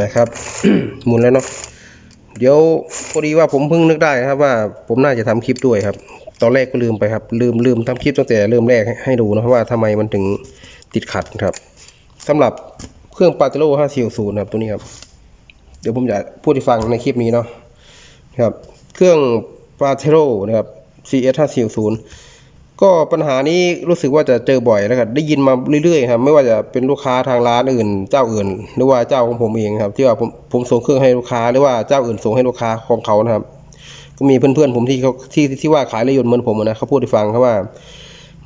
นะครับหมุนแล้วเนาะเดี๋ยวพอดีว่าผมเพิ่งนึกได้ครับว่าผมน่าจะทำคลิปด้วยครับ ตอนแรกก็ลืมไปครับ ลืมลืมทำคลิปตั้งแต่เริ่มแรกให้ดูนะว่าทำไมมันถึงติดขัดครับสำหรับเครื่องปาเตโร่540นะครับตัวนี้ครับ เดี๋ยวผมจะพูดให้ฟังในคลิปนี้เนาะครับ เครื่องปาเทโร่นะครับ CS 540 ก็ปัญหานี้รู้สึกว่าจะเจอบ่อยแล้วครับได้ยินมาเรื่อยๆครับไม่ว่าจะเป็นลูกค้าทางร้านอื่น เจ้าอื่น หรือว่าเจ้าของผมเองครับ ที่ว่าผมผมส่งเครื่องให้ลูกค้าหรือว่าเจ้าอื่นส่งให้ลูกค้าของเขานะครับ ก็มีเพื่อนๆผมที่เขาที่ที่ว่าขายรถยนต์เหมือนผมนะเขาพูดให้ฟังครับว่า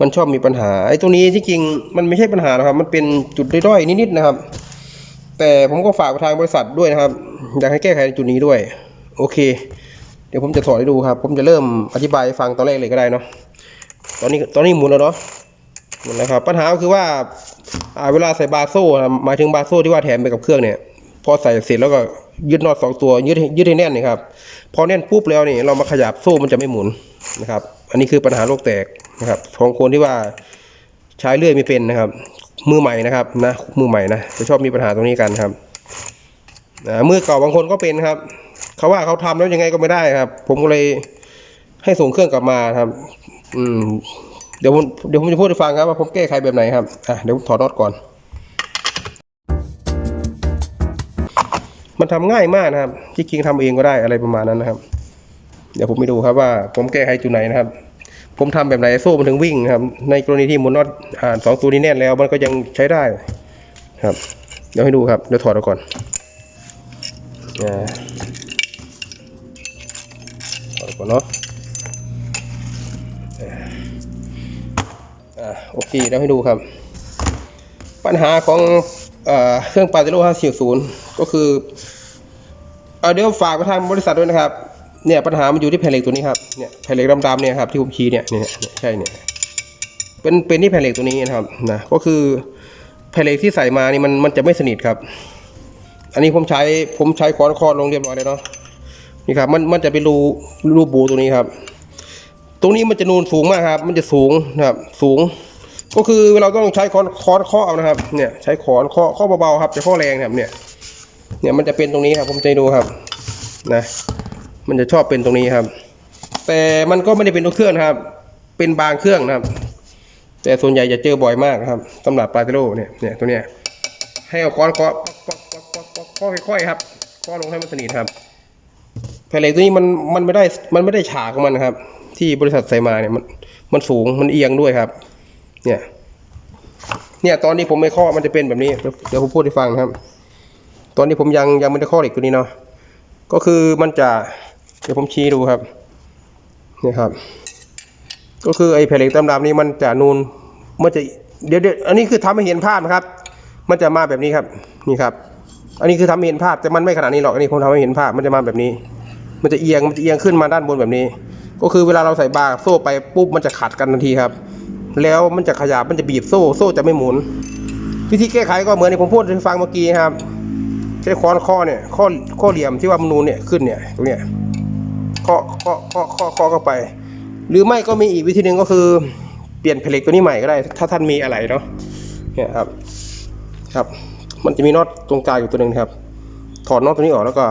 มันชอบมีปัญหาไอ้ตรงนี้ที่จริงมันไม่ใช่ปัญหานะครับ มันเป็นจุดด้อยๆนิดๆนะครับ แต่ผมก็ฝากไปทางบริษัทด้วยนะครับอยากให้แก้ไขในจุดนี้ด้วย โอเค เดี๋ยวผมจะถอดให้ดูครับ ผมจะเริ่มอธิบายให้ฟังตอนแรกเลยก็ได้เนาะ ตอนนี้ตอนนี้หมุนแล้วเนาะหมุนแล้วครับ ปัญหาก็คือว่าอ่าเวลาใส่บาโซ่หมายถึงบาโซ่ที่ว่าแถมไปกับเครื่องเนี่ย พอใส่เสร็จแล้วก็ยึดน็อตสองตัวยึดให้ยึดให้แน่นนี่ครับพอแน่นปุ๊บแล้วนี่เรามาขยับโซ่มันจะไม่หมุนนะครับ อันนี้คือปัญหาโรคแตกนะครับของคนที่ว่าใช้เลื่อยไม่เป็นนะครับ มือใหม่นะครับนะมือใหม่นะจะชอบมีปัญหาตรงนี้กันครับมือเก่าบางคนก็เป็นครับเขาว่าเขาทำแล้วยังไงก็ไม่ได้ครับ ผมก็เลยให้ส่งเครื่องกลับมาครับ อืมเดี๋ยวผมเดี๋ยวผมจะพูดให้ฟังครับว่าผมแก้ไขแบบไหนครับอะเดี๋ยวผมถอดน็อตก่อน มันทำง่ายมากนะครับที่จริงทำเองก็ได้อะไรประมาณนั้นนะครับ เดี๋ยวผมไปดูครับว่า ผมแก้ไขจุดไหนนะครับ ผมทำแบบไหนโซ่มันถึงวิ่งครับ ในกรณีที่มุนน็อตอ่าสองตัวนี้แน่นแล้วมันก็ยังใช้ได้ครับ เดี๋ยวให้ดูครับเดี๋ยวถอดก่อนอ่าถอดออกก่อนเนาะ โอเคเดี๋ยวให้ดูครับ ปัญหาของเอเครื่องปาเจโร่540 ก็คือเอ่อเดี๋ยวฝากไปทางบริษัทด้วยนะครับ เนี่ยปัญหามันอยู่ที่แผ่นเหล็กตัวนี้ครับ เนี่ยแผ่นเหล็กดำๆเนี่ยครับที่ผมชี้เนี่ยเนี่ยใช่เนี่ย เป็นเป็นที่แผ่นเหล็กตัวนี้นะครับนะ ก็คือแผ่นเหล็กที่ใส่มานี่มันมันจะไม่สนิทครับ อันนี้ผมใช้ผมใช้ค้อนคอนลงเรียบร้อยแล้วเนาะ นี่ครับมันมันจะเป็นรูรูบูตรงนี้ครับ ตรงนี้มันจะนูนสูงมากครับ มันจะสูงนะครับ สูง ก็คือเราต้องใช้ค้อนค้อนเคาะเอานะครับ เนี่ยใช้ค้อนเคาะเคาะเบาๆครับจะเคาะแรงนะครับเนี่ย เนี่ยมันจะเป็นตรงนี้ครับ ผมจะให้ดูครับนะมันจะชอบเป็นตรงนี้ครับ แต่มันก็ไม่ได้เป็นทุกเครื่องนะครับ เป็นบางเครื่องนะครับ แต่ส่วนใหญ่จะเจอบ่อยมากครับสำหรับปาเตโรเนี่ยเนี่ยตัวเนี้ยให้เอาค้อนเคาะป๊อกป๊อค่อยๆครับเคาะลงให้มันสนิทครับแผ่นเหล็กตัวนี้มันมันไม่ได้มันไม่ได้ฉากของมันนะครับ ที่บริษัทใส่มาเนี่ยมันมันสูงมันเอียงด้วยครับ เนี่ยเนี่ยตอนนี้ผมไม่ข้อมันจะเป็นแบบนี้เดี๋ยวเดี๋ยวผมพูดให้ฟังนะครับ ตอนนี้ผมยังยังไม่ได้ข้อเหล็กตัวนี้เนาะก็คือมันจะเดี๋ยวผมชี้ดูครับเนี่ยครับ ก็คือไอ้แผ่นเหล็กดำๆนี้มันจะนูนมันจะเดี๋ยวเดี๋ยวอันนี้คือทำให้เห็นภาพนะครับ มันจะมาแบบนี้ครับนี่ครับ อันนี้คือทำให้เห็นภาพแต่มันไม่ขนาดนี้หรอกอันนี้ผมทำให้เห็นภาพมันจะมาแบบนี้ มันจะเอียงมันจะเอียงขึ้นมาด้านบนแบบนี้ ก็คือเวลาเราใส่บาร์โซ่ไปปุ๊บมันจะขัดกันทันทีครับ แล้วมันจะขยับมันจะบีบโซ่โซ่จะไม่หมุน วิธีแก้ไขก็เหมือนที่ผมพูดให้ฟังเมื่อกี้ครับใช้ค้อนข้อเนี่ยข้อข้อเหลี่ยมที่ว่ามันนูนเนี่ยขึ้นเนี่ยตรงเนี้ยข้อข้อข้อข้อข้อเข้าไป หรือไม่ก็มีอีกวิธีหนึ่งก็คือ เปลี่ยนเหล็กตัวนี้ใหม่ก็ได้ ถ้าท่านมีอะไรเนาะเนี่ยครับครับ มันจะมีน็อตตรงกลางอยู่ตัวหนึ่งครับ ถอดน็อตตัวนี้ออกแล้วก็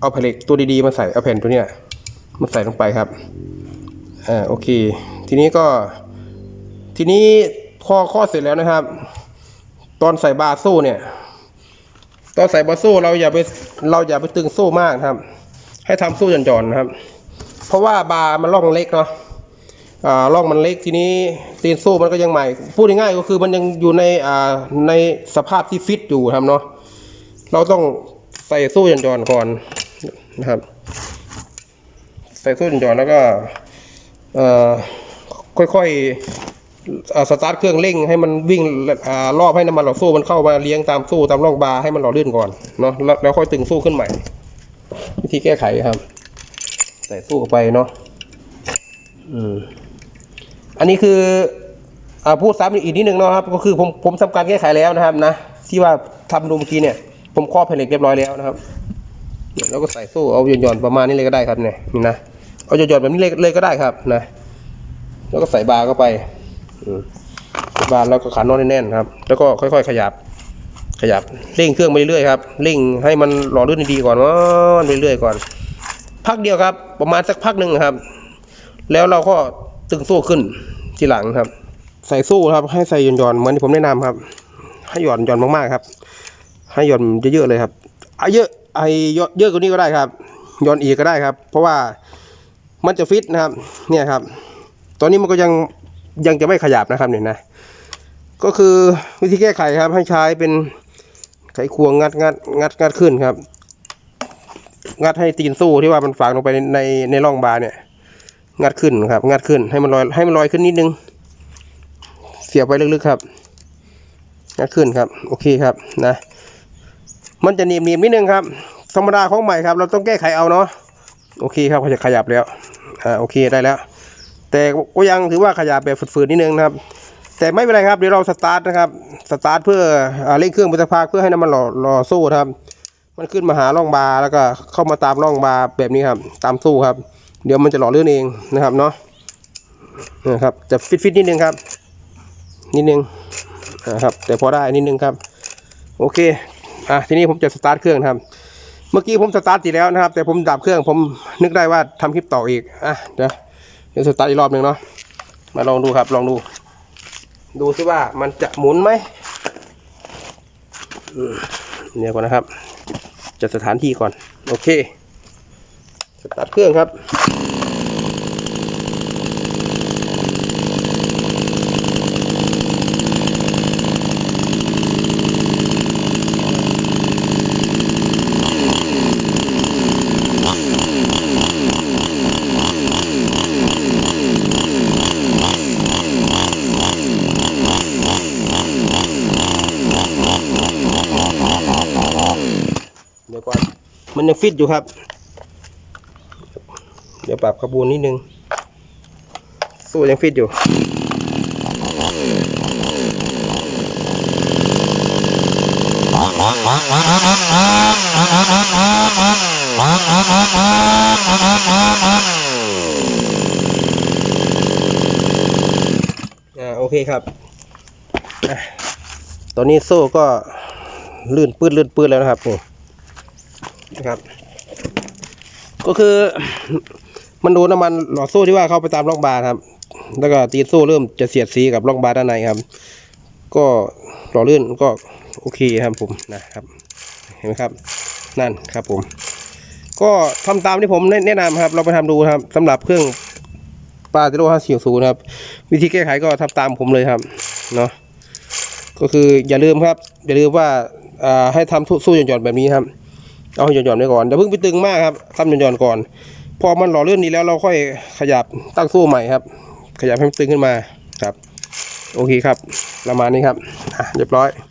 เอาเหล็กตัวดีๆมาใส่เอาแผ่นตัวเนี้ยมาใส่ลงไปครับอ่าโอเค ทีนี้ก็ ทีนี้ข้อข้อเสร็จแล้วนะครับ ตอนใส่บาโซ่เนี่ย ตอนใส่บาโซ่เราอย่าไปเราอย่าไปตึงโซ่มากครับ ให้ทำโซ่หย่อนๆนะครับ เพราะว่าบามันร่องเล็กเนาะอ่าร่องมันเล็กทีนี้ตีนโซ่มันก็ยังใหม่ พูดง่ายๆก็คือมันยังอยู่ในอ่าในสภาพที่ฟิตอยู่ครับเนาะเราต้องใส่โซ่หย่อนๆก่อนนะครับ ใส่โซ่หย่อนๆแล้วก็เอ่อค่อยๆอ่า สตาร์ทเครื่องเร่งให้มันวิ่งอรอบให้น้ำมันหล่อโซ่มันเข้ามาเลี้ยงตามโซ่ตามร่องบาร์ให้มันหล่อลื่นก่อนเนาะแล้วค่อยตึงโซ่ขึ้นใหม่ วิธีแก้ไขครับ ใส่โซ่เข้าไปเนาะอืมอันนี้คืออพูดซ้ำอีกนิดนึงเนาะครับ ก็คือผมผมทำการแก้ไขแล้วนะครับ นะที่ว่าทำดูเมื่อกี้เนี่ย ผมครอบแผ่นเหล็กเรียบร้อยแล้วนะครับแล้วก็ใส่โซ่เอาหย่อนๆประมาณนี้เลยก็ได้ครับเนี่ยนี่นะเอาหย่อนๆแบบนี้เลยเลยก็ได้ครับนะแล้วก็ใส่บาร์เข้าไป บาร์แล้วก็ขันน็อตให้แน่นครับ แล้วก็ค่อยๆขยับ ขยับเร่งเครื่องไปเรื่อยครับเร่งให้มันหล่อลื่นดีๆก่อนว่าไปเรื่อยก่อน พักเดียวครับ ประมาณสักพักหนึ่งครับ แล้วเราก็ตึงโซ่ขึ้นทีหลังครับ ใส่โซ่ครับ ให้ใส่หย่อนๆเหมือนที่ผมแนะนำครับ ให้หย่อนหย่อนมากๆครับ ให้หย่อนเยอะๆเลยครับเอาเยอะไอเยอะเยอะกว่านี้ก็ได้ครับหย่อนอีกก็ได้ครับ เพราะว่ามันจะฟิตนะครับ เนี่ยครับ ตอนนี้มันก็ยัง ยังจะไม่ขยับนะครับเนี่ยนะ ก็คือวิธีแก้ไขครับ ให้ใช้เป็นไขควงงัดงัดงัดงัดขึ้นครับ งัดให้ตีนสู้ที่ว่ามันฝังลงไปในในในร่องบาร์เนี่ย งัดขึ้นครับ งัดขึ้นให้มันลอยให้มันลอยขึ้นนิดนึง เสียบไว้ลึกๆครับ งัดขึ้นครับ โอเคครับนะ มันจะหนีบหนีบนิดนึงครับ ธรรมดาของใหม่ครับ เราต้องแก้ไขเอาเนาะโอเคครับเขาจะขยับแล้วอ่าโอเคได้แล้ว แต่ก็ยังถือว่าขยับแบบฝืดๆนิดนึงนะครับ แต่ไม่เป็นไรครับเดี๋ยวเราสตาร์ทนะครับสตาร์ทเพื่ออเร่งเครื่องไปสักพักเพื่อให้น้ำมันหล่อหล่อสู้ครับ มันขึ้นมาหาร่องบาร์แล้วก็เข้ามาตามร่องบาร์แบบนี้ครับตามสู้ครับ เดี๋ยวมันจะหล่อเลื่อนเองนะครับเนาะนะครับจะฟิตฟิตๆนิดนึงครับ นิดนึงนะครับแต่พอได้นิดนึงครับ โอเคอะทีนี้ผมจะสตาร์ทเครื่องครับเมื่อกี้ผมสตาร์ทติดแล้วนะครับ แต่ผมดับเครื่องผมนึกได้ว่าทำคลิปต่ออีกอะเดี๋ยว เดี๋ยวสตาร์ทอีกรอบหนึ่งเนาะมาลองดูครับลองดู ดูซิว่ามันจะหมุนไหมอืมเดี๋ยวก่อนนะครับ จัดสถานที่ก่อน โอเค สตาร์ทเครื่องครับ เดี๋ยวก่อน มันยังฟิตอยู่ครับ เดี๋ยวปรับขบวนนิดนึง สู้ยังฟิตอยู่โอเคครับ ตอนนี้โซ่ก็ลื่นปื้ดลื่นปื้ดแล้วนะครับนี่ นะครับ ก็คือมันดนน้ำมันหลอดโซ่ที่ว่าเข้าไปตามร่องบาร์ครับ แล้วก็ตีนโซ่เริ่มจะเสียดสีกับร่องบาร์ด้านในครับ ก็หล่อลื่นก็โอเคครับผมนะครับ เห็นไหมครับ นั่นครับผม ก็ทำตามที่ผมแนะนำครับ เราไปทำดูครับสำหรับเครื่องปาเตโร่ห้าสี่ศูนย์ครับ วิธีแก้ไขก็ทำตามผมเลยครับเนาะก็คืออย่าลืมครับ อย่าลืมว่าให้ทำสู้หย่อนๆแบบนี้ครับ เอาให้หย่อนๆไว้ก่อนอย่าเพิ่งไปตึงมากครับทำหย่อนๆก่อน พอมันหล่อเลื่อนดีแล้วเราค่อยขยับตั้งสู้ใหม่ครับ ขยับให้มันตึงขึ้นมาครับ โอเคครับ ประมาณนี้ครับอะเรียบร้อย